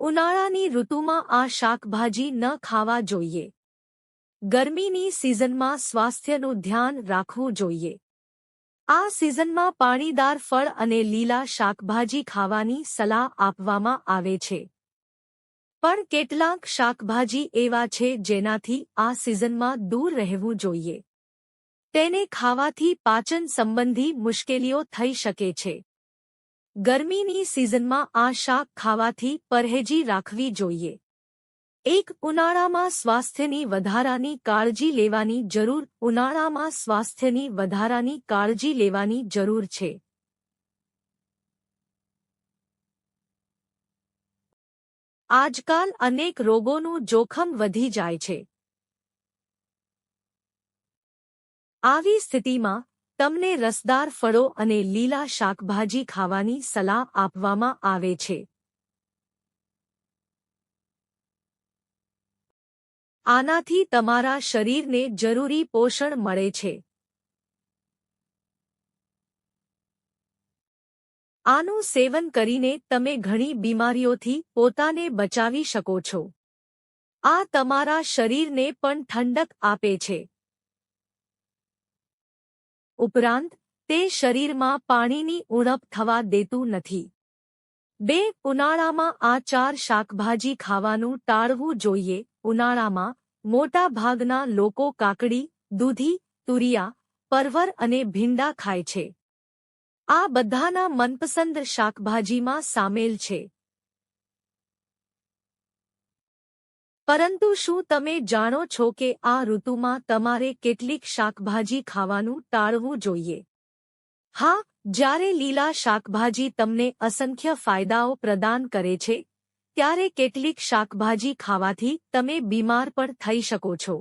ઉનાળાની ઋતુમાં આ શાકભાજી ન ખાવા જોઈએ. ગરમીની સિઝનમાં સ્વાસ્થ્યનું ધ્યાન રાખવું જોઈએ. આ સિઝનમાં પાણીદાર ફળ અને લીલા શાકભાજી ખાવાની સલાહ આપવામાં આવે છે. પણ કેટલાક શાકભાજી એવા છે જેનાથી આ સિઝનમાં દૂર રહેવું જોઈએ. તેને ખાવાથી પાચન સંબંધી મુશ્કેલીઓ થઈ શકે છે. ગરમીની સિઝનમાં આ શાક ખાવાથી પરહેજી રાખવી જોઈએ. એક, ઉનાળામાં સ્વાસ્થ્યની વધારાની કાળજી લેવાની જરૂર. ઉનાળામાં સ્વાસ્થ્યની વધારાની કાળજી લેવાની જરૂર છે. આજકાલ અનેક રોગોનું જોખમ વધી જાય છે. આવી સ્થિતિમાં તમને રસદાર ફળો અને લીલા શાકભાજી ખાવાની સલાહ આપવામાં આવે છે. આનાથી તમારા શરીરને જરૂરી પોષણ મળે છે. આનું સેવન કરીને તમે ઘણી બીમારીઓથી પોતાને બચાવી શકો છો. આ તમારા શરીરને પણ ઠંડક આપે છે. ઉપરાંત, તે શરીરમાં પાણીની ઉણપ થવા દેતું નથી. બે, ઉનાળામાં આ ચાર શાકભાજી ખાવાનું ટાળવું જોઈએ. ઉનાળામાં મોટા ભાગના લોકો કાકડી, દૂધી, તુરિયા, પરવર અને ભીંડા ખાય છે. આ બધાના મનપસંદ શાકભાજીમાં સામેલ છે. પરંતુ શું તમે જાણો છો કે આ ઋતુમાં તમારે કેટલીક શાકભાજી ખાવાનું ટાળવું જોઈએ? હા, જ્યારે લીલા શાકભાજી તમને અસંખ્ય ફાયદાઓ પ્રદાન કરે છે, ત્યારે કેટલીક શાકભાજી ખાવાથી તમે બીમાર પણ થઈ શકો છો.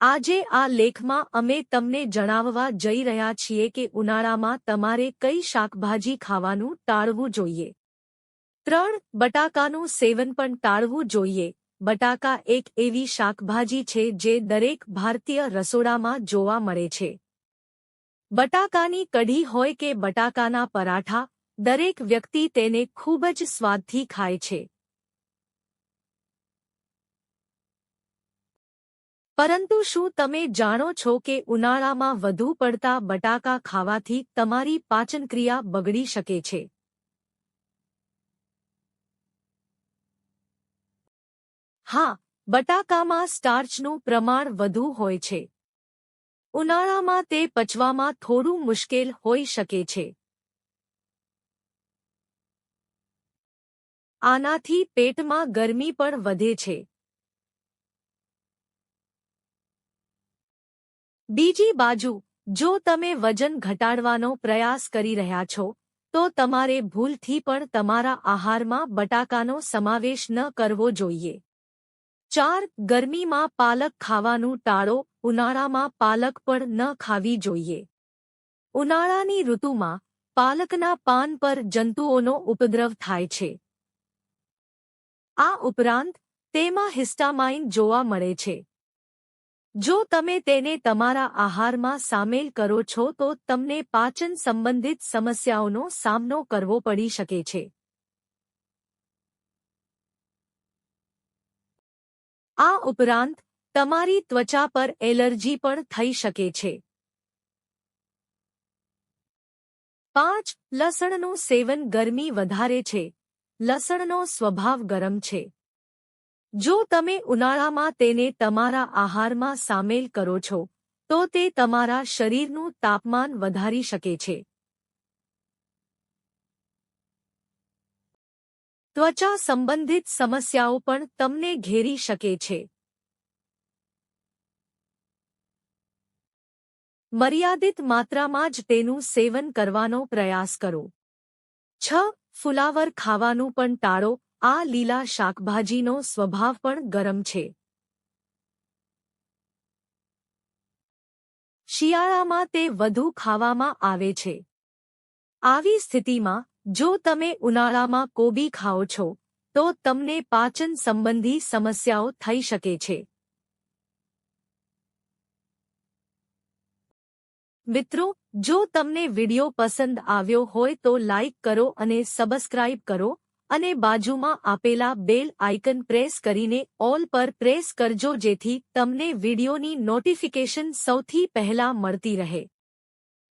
આજે આ લેખમાં અમે તમને જણાવવા જઈ રહ્યા છીએ કે ઉનાળામાં તમારે કઈ શાકભાજી ખાવાનું ટાળવું જોઈએ. ત્રણ, બટાકાનું સેવન પણ ટાળવું જોઈએ. બટાકા એક એવી શાકભાજી છે જે દરેક ભારતીય રસોડામાં જોવા મળે છે. બટાકાની કઢી હોય કે બટાકાના પરાઠા, દરેક વ્યક્તિ તેને ખૂબ જ સ્વાદથી ખાય છે. પરંતુ શું તમે જાણો છો કે ઉનાળામાં વધુ પડતા બટાકા ખાવાથી તમારી પાચનક્રિયા બગડી શકે છે? હા, બટાકામાં સ્ટાર્ચનું પ્રમાણ વધુ હોય છે. ઉનાળામાં તે પચવામાં થોડું મુશ્કેલ હોઈ શકે છે. આનાથી પેટમાં ગરમી પણ વધે છે. બીજી બાજુ, જો તમે વજન ઘટાડવાનો પ્રયાસ કરી રહ્યા છો, તો તમારે ભૂલથી પણ તમારા આહારમાં બટાકાનો સમાવેશ ન કરવો જોઈએ. ચાર, ગરમીમાં પાલક ખાવાનું ટાળો, ઉનાળામાં પાલક પણ ન ખાવી જોઈએ. ઉનાળાની ઋતુમાં પાલકના પાન પર જંતુઓનો ઉપદ્રવ થાય છે. આ ઉપરાંત તેમાં હિસ્ટામાઇન જોવા મળે છે. જો તમે તેને તમારા આહારમાં સામેલ કરો છો તો તમને પાચન સંબંધિત સમસ્યાઓનો સામનો કરવો પડી શકે છે. આ ઉપરાંત, તમારી ત્વચા પર એલર્જી પણ થઈ શકે છે. પાંચ, લસણનું સેવન ગરમી વધારે છે. લસણનો સ્વભાવ ગરમ છે. જો તમે ઉનાળામાં તેને તમારા આહારમાં સામેલ કરો છો, તો તે તમારા શરીરનું તાપમાન વધારી શકે છે. ત્વચા સંબંધિત સમસ્યાઓ પણ તમને ઘેરી શકે છે. મર્યાદિત માત્રામાં જ તેનું સેવન કરવાનો પ્રયાસ કરો. છ, ફુલાવર ખાવાનું પણ ટાળો. આ લીલા શાકભાજીનો સ્વભાવ પણ ગરમ છે. શિયાળામાં તે વધુ ખાવામાં આવે છે. આવી સ્થિતિમાં જો તમે ઉનાળામાં કોબી ખાઓ છો, તો તમને પાચન સંબંધી સમસ્યાઓ થઈ શકે છે. મિત્રો, જો તમને વિડિયો પસંદ આવ્યો હોય તો લાઇક કરો અને સબસ્ક્રાઇબ કરો અને બાજુમાં આપેલા બેલ આઇકન પ્રેસ કરીને ઓલ પર પ્રેસ કરજો જેથી તમને વિડિયોની નોટિફિકેશન સૌથી પહેલા મળતી રહે.